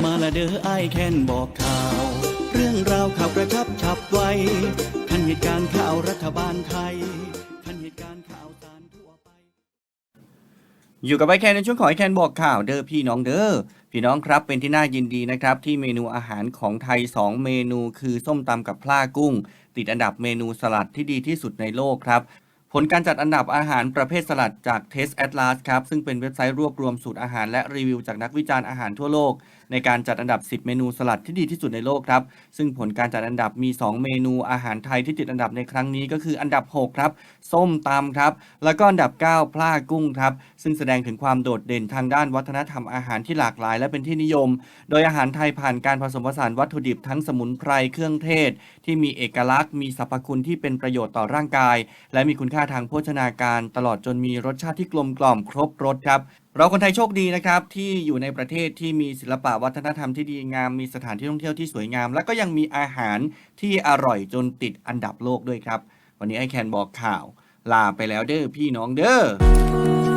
มาละเด้อไอแค้นบอกข่าว เรื่องราวข่าวกระชับฉับไวทันเหตุการณ์ข่าวรัฐบาลไทยทันเหตุการณ์ข่าวสารทั่วไป อยู่กับไอแคนในช่วงของไอแคนบอกข่าวเด้อพี่น้องเด้อพี่น้องครับเป็นที่น่ายินดีนะครับ ที่เมนูอาหารของไทย 2 เมนูคือส้มตำกับพลากุ้ง ติดอันดับเมนูสลัดที่ดีที่สุดในโลกครับ ผลการจัดอันดับอาหารประเภทสลัดจาก Taste Atlas ครับ ซึ่งเป็นเว็บไซต์รวบรวมสูตรอาหารและรีวิวจากนักวิจารณ์อาหารทั่วโลก ในการจัดอันดับ 10 เมนูสลัดที่ดีที่สุดในโลกครับ ซึ่งผลการจัดอันดับมี 2 เมนูอาหารไทยที่ติดอันดับในครั้งนี้ก็คืออันดับ 6 ครับ ส้มตำครับ แล้วก็อันดับ 9 พลากุ้งครับ ซึ่งแสดงถึงความโดดเด่นทางด้านวัฒนธรรมอาหารที่หลากหลาย และเป็นที่นิยม โดยอาหารไทยผ่านการผสมผสานวัตถุดิบทั้งสมุนไพรเครื่องเทศ ที่มีเอกลักษณ์ มีสรรพคุณที่เป็นประโยชน์ต่อร่างกาย และมีคุณค่าทางโภชนาการ ตลอดจนมีรสชาติที่กลมกล่อมครบรสครับ เราคนไทยโชคดีนะครับ ที่อยู่ในประเทศที่มีศิลปะวัฒนธรรมที่ดีงาม มีสถานที่ท่องเที่ยวที่สวยงาม และก็ยังมีอาหารที่อร่อยจนติดอันดับโลกด้วยครับ วันนี้ไอแคนบอกข่าว ลาไปแล้วเด้อพี่น้องเด้อ